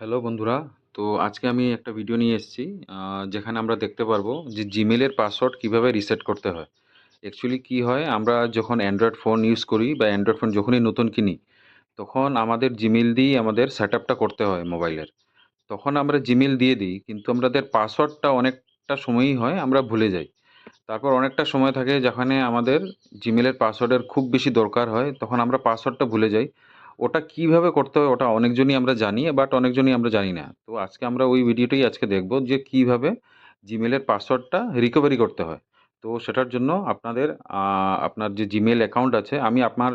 Hello বন্ধুরা, তো আজকে আমি একটা ভিডিও নিয়ে এসেছি যেখানে আমরা দেখতে পারব যে জিমেলের পাসওয়ার্ড কীভাবে রিসেট করতে হয়। অ্যাকচুয়ালি কি হয়, আমরা যখন অ্যান্ড্রয়েড ফোন ইউজ করি বা অ্যান্ড্রয়েড ফোন যখনই নতুন কিনি, তখন আমাদের জিমেল দিয়েই আমাদের সেট করতে হয় মোবাইলের তখন আমরা জিমেল দিয়ে দিই, কিন্তু আমাদের পাসওয়ার্ডটা অনেকটা সময়ই হয়, আমরা ভুলে যাই। তারপর অনেকটা সময় থাকে, যেখানে আমাদের জিমেলের পাসওয়ার্ডের খুব বেশি দরকার হয়, তখন আমরা পাসওয়ার্ডটা ভুলে যাই। ওটা কীভাবে করতে হয় ওটা অনেকজনই আমরা জানি বাট অনেকজনই আমরা জানি না। তো আজকে আমরা ওই ভিডিওটাই আজকে দেখব যে কীভাবে জিমেলের পাসওয়ার্ডটা রিকভারি করতে হয়। তো সেটার জন্য আপনাদের আপনার যে জিমেল অ্যাকাউন্ট আছে, আমি আপনার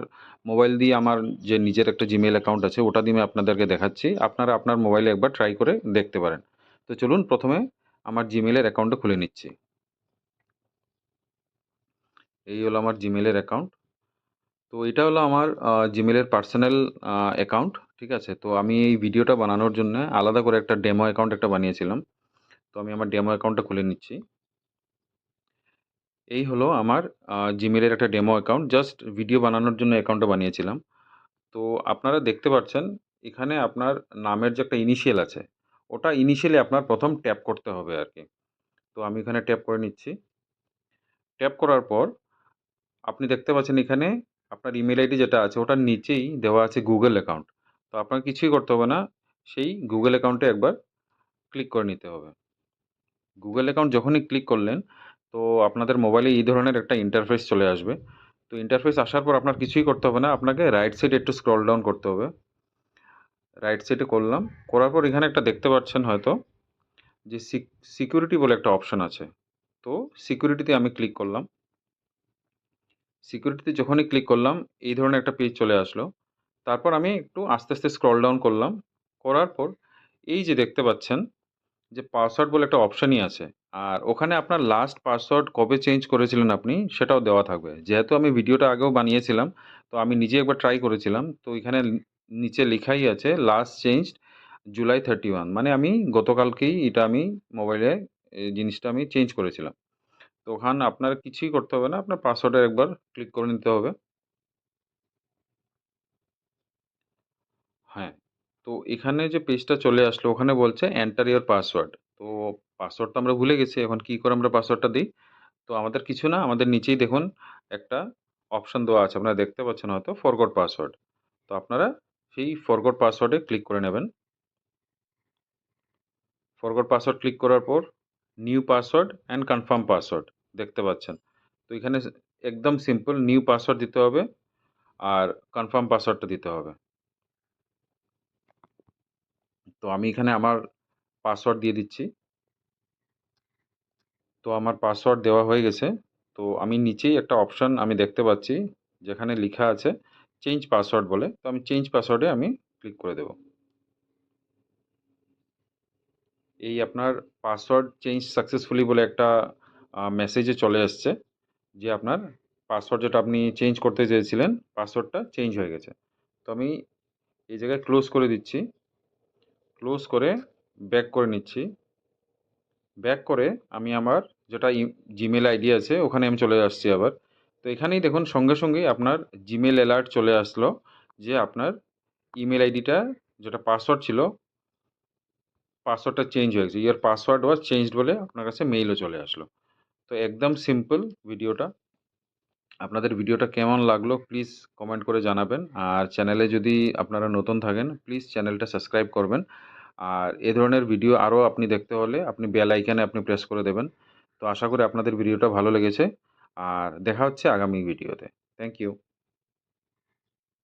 মোবাইল দিয়ে আমার যে নিজের একটা জিমেল অ্যাকাউন্ট আছে, ওটা দিয়ে আমি আপনাদেরকে দেখাচ্ছি। আপনারা আপনার মোবাইলে একবার ট্রাই করে দেখতে পারেন। তো চলুন প্রথমে আমার জিমেলের অ্যাকাউন্টটা খুলে নিচ্ছি। এই হলো আমার জিমেলের অ্যাকাউন্ট তো এটা হলো আমার জিমেলের পার্সোনাল অ্যাকাউন্ট ঠিক আছে? তো আমি এই ভিডিওটা বানানোর জন্য আলাদা করে একটা ডেমো অ্যাকাউন্ট একটা বানিয়েছিলাম। তো আমি আমার ডেমো অ্যাকাউন্টটা খুলে নিচ্ছি। এই হলো আমার জিমেলের একটা ডেমো অ্যাকাউন্ট জাস্ট ভিডিও বানানোর জন্য অ্যাকাউন্টটা বানিয়েছিলাম। তো আপনারা দেখতে পাচ্ছেন, এখানে আপনার নামের যে একটা ইনিশিয়াল আছে, ওটা ইনিশিয়ালি আপনার প্রথম ট্যাপ করতে হবে আর কি তো আমি এখানে ট্যাপ করে নিচ্ছি। ট্যাপ করার পর, আপনি দেখতে পাচ্ছেন এখানে আপনার ইমেল আইডি যেটা আছে, ওটার নিচেই দেওয়া আছে গুগল অ্যাকাউন্ট তো আপনার কিছুই করতে হবে না, সেই গুগল অ্যাকাউন্টে একবার ক্লিক করে নিতে হবে। গুগল অ্যাকাউন্ট যখনই ক্লিক করলেন, তো আপনাদের মোবাইলে এই ধরনের একটা ইন্টারফেস চলে আসবে। তো ইন্টারফেস আসার পর আপনার কিছুই করতে হবে না, আপনাকে রাইট সাইডে একটু স্ক্রল ডাউন করতে হবে। রাইট সাইডে করলাম, করার পর এখানে একটা দেখতে পাচ্ছেন হয়তো, যে সিকিউরিটি বলে একটা অপশন আছে। তো সিকিউরিটিতে আমি ক্লিক করলাম। সিকিউরিটিতে যখনই ক্লিক করলাম, এই ধরনের একটা পেজ চলে আসলো। তারপর আমি একটু আস্তে আস্তে স্ক্রল ডাউন করলাম। করার পর এই যে দেখতে পাচ্ছেন যে পাসওয়ার্ড বলে একটা অপশানই আছে। আর ওখানে আপনার লাস্ট পাসওয়ার্ড কবে চেঞ্জ করেছিলেন আপনি, সেটাও দেওয়া থাকবে। যেহেতু আমি ভিডিওটা আগেও বানিয়েছিলাম, তো আমি নিজে একবার ট্রাই করেছিলাম। তো এখানে নিচে লেখাই আছে last change July thirty one মানে আমি গতকালকেই এটা আমি মোবাইলে জিনিসটা আমি চেঞ্জ করেছিলাম। তো ওখানে আপনার কিছুই করতে হবে না। আপনার পাসওয়ার্ডে একবার ক্লিক করে নিতে হবে। হ্যাঁ তো এখানে যে পেজটা চলে আসলো, ওখানে বলছে এন্টার ইওর পাসওয়ার্ড তো পাসওয়ার্ড আমরা ভুলে গেছি, এখন কি করে আমরা পাসওয়ার্ডটা দিই? তো আমাদের কিছু না, আমাদের নিচেই দেখুন একটা অপশান দেওয়া আছে। আপনারা দেখতে পাচ্ছেন হয়তো ফরগট পাসওয়ার্ড তো আপনারা সেই ফরগট পাসওয়ার্ডে ক্লিক করে নেবেন। ফরগট পাসওয়ার্ড ক্লিক করার পর new password and confirm password দেখতে পাচ্ছেন। তো এখানে একদম সিম্পল নিউ পাসওয়ার্ড দিতে হবে আর কনফার্ম পাসওয়ার্ডটা দিতে হবে। তো আমি এখানে আমার পাসওয়ার্ড দিয়ে দিচ্ছি। তো আমার পাসওয়ার্ড দেওয়া হয়ে গেছে। তো আমি নিচেই একটা অপশান আমি দেখতে পাচ্ছি যেখানে লেখা আছে চেঞ্জ পাসওয়ার্ড বলে। তো আমি চেঞ্জ পাসওয়ার্ডে আমি ক্লিক করে দেব। এই আপনার পাসওয়ার্ড চেঞ্জ সাকসেসফুলি বলে একটা মেসেজে চলে আসছে যে আপনার পাসওয়ার্ড যেটা আপনি চেঞ্জ করতে চেয়েছিলেন পাসওয়ার্ডটা চেঞ্জ হয়ে গেছে। তো আমি এই জায়গায় ক্লোজ করে দিচ্ছি। ক্লোজ করে ব্যাক করে নিচ্ছি। ব্যাক করে আমি আমার যেটা জিমেল আইডি আছে, ওখানে আমি চলে আসছি আবার। তো এখানেই দেখুন, সঙ্গে সঙ্গেই আপনার জিমেল অ্যালার্ট চলে আসলো যে আপনার ইমেল আইডিটা যেটা পাসওয়ার্ড ছিল পাসওয়ার্ডটা চেঞ্জ হয়ে গেছে। ইয়ার পাসওয়ার্ড ওয়াজ চেঞ্জড বলে আপনার কাছে মেইলও চলে আসলো। তো একদম সিম্পল ভিডিওটা। আপনাদের ভিডিওটা কেমন লাগল প্লিজ কমেন্ট করে জানাবেন। আর চ্যানেলে যদি আপনারা নতুন থাকেন প্লিজ চ্যানেলটা সাবস্ক্রাইব করবেন। আর এ ধরনের ভিডিও আরও আপনি দেখতে হলে আপনি বেল আইকানে আপনি প্রেস করে দেবেন। তো আশা করি আপনাদের ভিডিওটা ভালো লেগেছে। আর দেখা হচ্ছে আগামী ভিডিওতে থ্যাংক ইউ